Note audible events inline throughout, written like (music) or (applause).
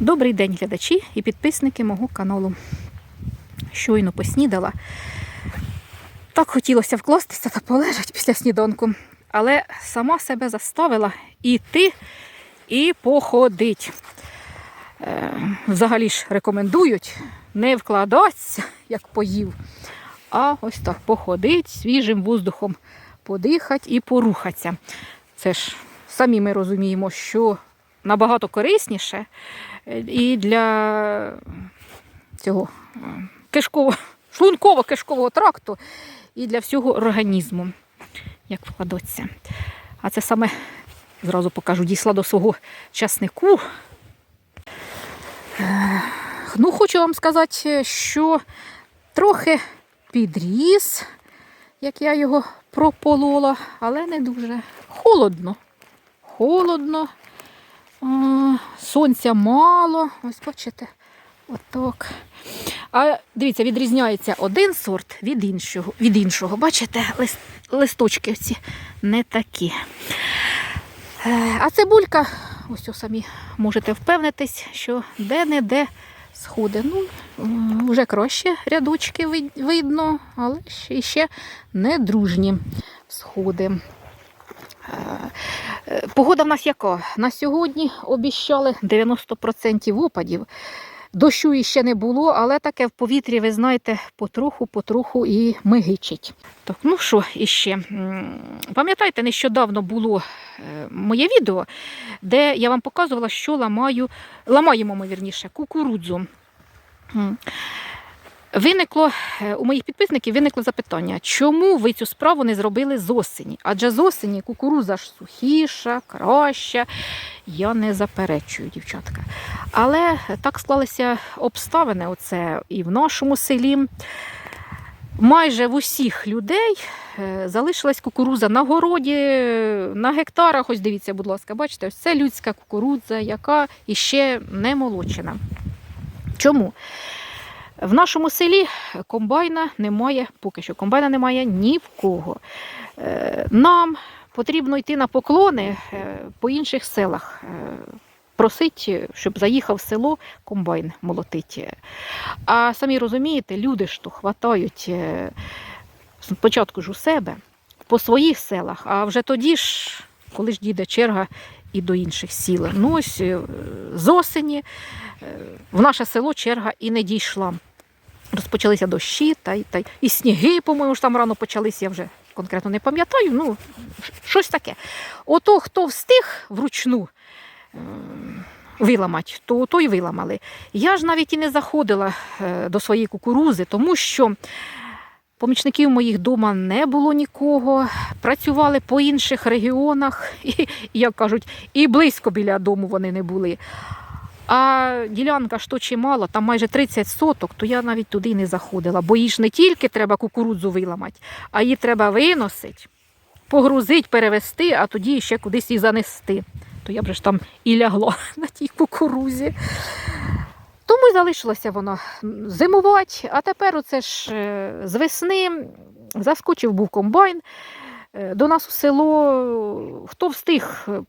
Добрий день, глядачі і підписники мого каналу. Щойно поснідала. Так хотілося вкластися та полежати після сніданку, але сама себе заставила іти і походить. Е, взагалі ж рекомендують не вкладатися, як поїв, а ось так походить свіжим воздухом, подихати і порухатися. Це ж самі ми розуміємо, що набагато корисніше і для цього е, кишково, шлунково-кишкового тракту, і для всього організму, як вкладеться. А це саме зразу покажу, дійшла до свого часнику. Е, Ну, хочу вам сказати, що трохи підріс, як я його прополола, але не дуже. Холодно. Холодно. Сонця мало. Ось бачите, отак. А дивіться, відрізняється один сорт від іншого. Від іншого. Бачите, лист, листочки ці не такі. Е, А цибулька, ось ось самі можете впевнитись, що де-не-де сходи. Ну, вже краще рядочки видно, але ще не дружні сходи. Е, е, Погода в нас яка? На сьогодні обіщали 90% опадів. Дощу іще не було, але таке в повітрі, ви знаєте, потроху-потроху і мигичить. Так, ну що іще? Пам'ятаєте, нещодавно було е, моє відео, де я вам показувала, що ламаю, ламаємо ми вірніше, кукурудзу. Виникло е, у моїх підписників виникло запитання, чому ви цю справу не зробили з осені? Адже з осені кукуруза ж сухіша, краща. Я не заперечую, дівчатка. Але так склалися обставини. Оце і в нашому селі. Майже в усіх людей е, залишилась кукуруза на городі, на гектарах. Ось дивіться, будь ласка, бачите, ось це людська кукурудза, яка іще не молочена. Чому? В нашому селі комбайна немає, поки що комбайна немає ні в кого. Е, Нам потрібно йти на поклони е, по інших селах. е, Просить, щоб заїхав в село комбайн молотить. А самі розумієте, люди ж то хватають спочатку ж у себе по своїх селах, а вже тоді ж, коли ж дійде черга і до інших сіл. Ну ось з осені в наше село черга і не дійшла. Розпочалися дощі та, та, і сніги, по-моєму, ж там рано почалися, я вже конкретно не пам'ятаю. Ну, щось таке. Ото, хто встиг вручну ем, виламати, то, то й виламали. Я ж навіть і не заходила е, до своєї кукурузи, тому що помічників моїх вдома не було нікого, працювали по інших регіонах, (laughs) і, як кажуть, і близько біля дому вони не були. А ділянка ж то чимало, там майже 30 соток, то я навіть туди не заходила, бо їй ж не тільки треба кукурудзу виламати, а її треба виносити, погрузити, перевести, а тоді ще кудись і занести. То я б ж там і лягла (laughs) на тій кукурузі. Тому й залишилася вона зимувати. А тепер оце ж е, з весни заскочив був комбайн. е, До нас у село хто встиг е,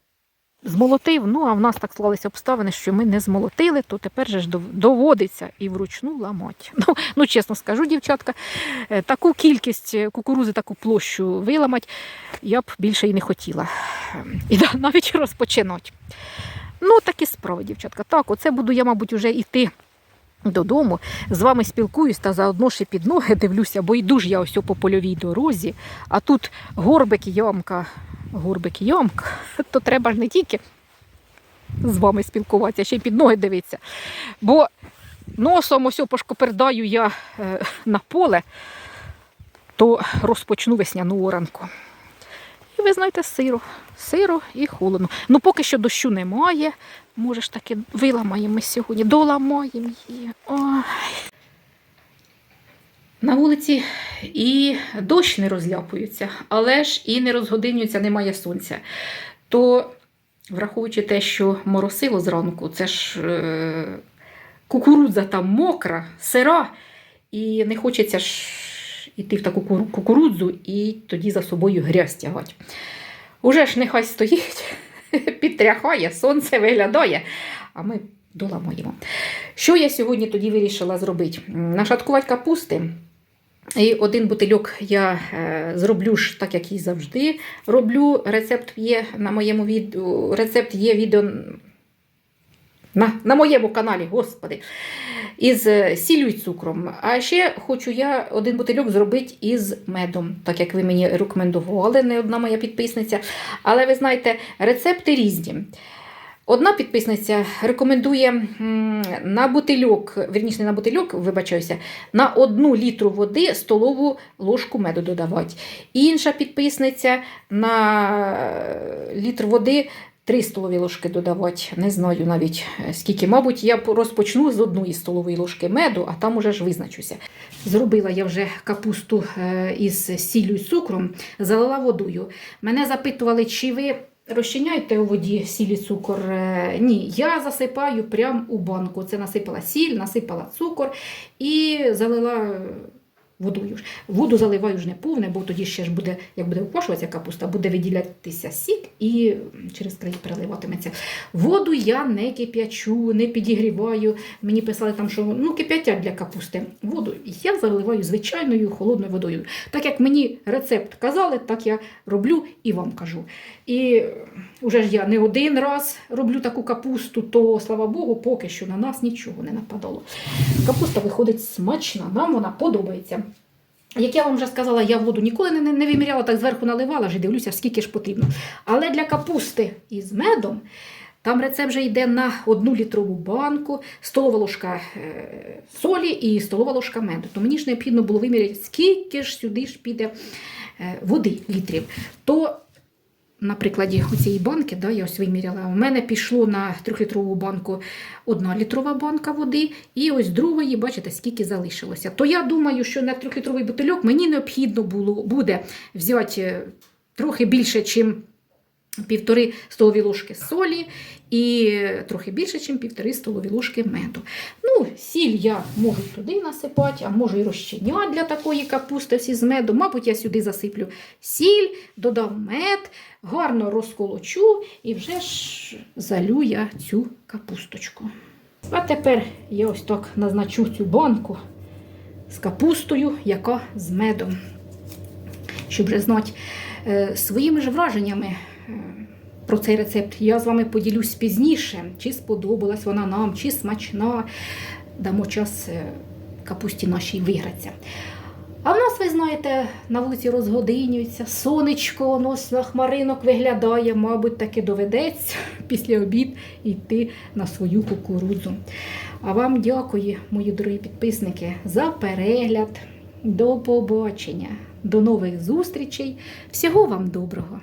змолотив. Ну, а в нас так склалися обставини, що ми не змолотили, то тепер же ж доводиться і вручну ламати. Ну, ну чесно скажу, дівчатка, е, таку кількість е, кукурузи, таку площу виламати я б більше і не хотіла. Ем, І навіть (laughs) розпочинати. Ну, такі справи, дівчатка. Так, оце буду я, мабуть, вже йти. Додому з вами спілкуюсь та заодно ще під ноги (laughs) дивлюся, бо йду ж я ось по польовій дорозі, а тут горбик і ямка, горбик і ямка, (laughs) то треба ж не тільки з вами спілкуватися, ще й під ноги дивитися. Бо носом ось пошкопердаю я е, (laughs) на поле, то розпочну весняну оранку. Ви знаєте, сиро, сиро і холодно. Ну, поки що дощу немає. Може ж таки виламаємо сьогодні, доламаємо її. Ой. На вулиці і дощ не розляпується, але ж і не розгодинюється, немає сонця. То, враховуючи те, що моросило зранку, це ж е, кукурудза там мокра, сира, і не хочеться ж іти в таку кукурудзу і тоді за собою грязь тягати. Уже ж нехай стоїть. (laughs) підтряхає, сонце виглядає, а ми доламаємо. Що я сьогодні тоді вирішила зробити? Нашаткувати капусти. І один бутильок я е, зроблю ж так, як і завжди роблю. Рецепт є на моєму відео. Рецепт є відео на, на моєму каналі, господи, із е, сіллю і цукром. А ще хочу я один бутильок зробити із медом, так як ви мені рекомендували, не одна моя підписниця. Але ви знаєте, рецепти різні. Одна підписниця рекомендує на бутильок, вірніше не на бутильок, вибачаюся, на одну літру води столову ложку меду додавати. Інша підписниця на е, літр води 3 столові ложки додавати. Не знаю навіть е, скільки. Мабуть, я розпочну з одної столової ложки меду, а там уже ж визначуся. Зробила я вже капусту е, із сіллю і цукром, залила водою. Мене запитували, чи ви розчиняєте у воді сіль і цукор? Е, Ні, я засипаю прямо у банку. Це насипала сіль, насипала цукор і залила. Водою. Воду заливаю ж не повне, бо тоді ще ж буде, як буде уквашуватися капуста, буде виділятися сік і через край переливатиметься. Воду я не кип'ячу, не підігріваю. Мені писали там, що ну, кип'ятять для капусти. Воду я заливаю звичайною холодною водою. Так як мені рецепт казали, так я роблю і вам кажу. І вже ж я не один раз роблю таку капусту, то слава Богу, поки що на нас нічого не нападало. Капуста виходить смачна, нам вона подобається. Як я вам вже сказала, я воду ніколи не, не виміряла, так зверху наливала, вже дивлюся, скільки ж потрібно. Але для капусти із медом там рецепт вже йде на одну літрову банку, столова ложка е, солі і столова ложка меду. То мені ж необхідно було виміряти, скільки ж сюди ж піде е, води літрів. То на прикладі цієї банки, да, я ось виміряла, у мене пішло на трьохлітрову банку одна літрова банка води, і ось другої, бачите, скільки залишилося. То я думаю, що на трьохлітровий бутильок мені необхідно було, буде взяти е, трохи більше, ніж півтори столові ложки солі і трохи більше, ніж півтори столові ложки меду. Ну, сіль я можу туди насипати, а можу і розчиняти для такої капусти всі з медом. Мабуть, я сюди засиплю сіль, додам мед, гарно розколочу і вже ж залю я цю капусточку. А тепер я ось так назначу цю банку з капустою, яка з медом. Щоб вже знати е, своїми ж враженнями про цей рецепт, я з вами поділюсь пізніше, чи сподобалась вона нам, чи смачна. Дамо час е, капусті нашій вигратися. А в нас, ви знаєте, на вулиці розгодинюється, сонечко, воно з хмаринок виглядає, мабуть, таки доведеться (laughs) після обід йти на свою кукурудзу. А вам дякую, мої дорогі підписники, за перегляд. До побачення, до нових зустрічей. Всього вам доброго!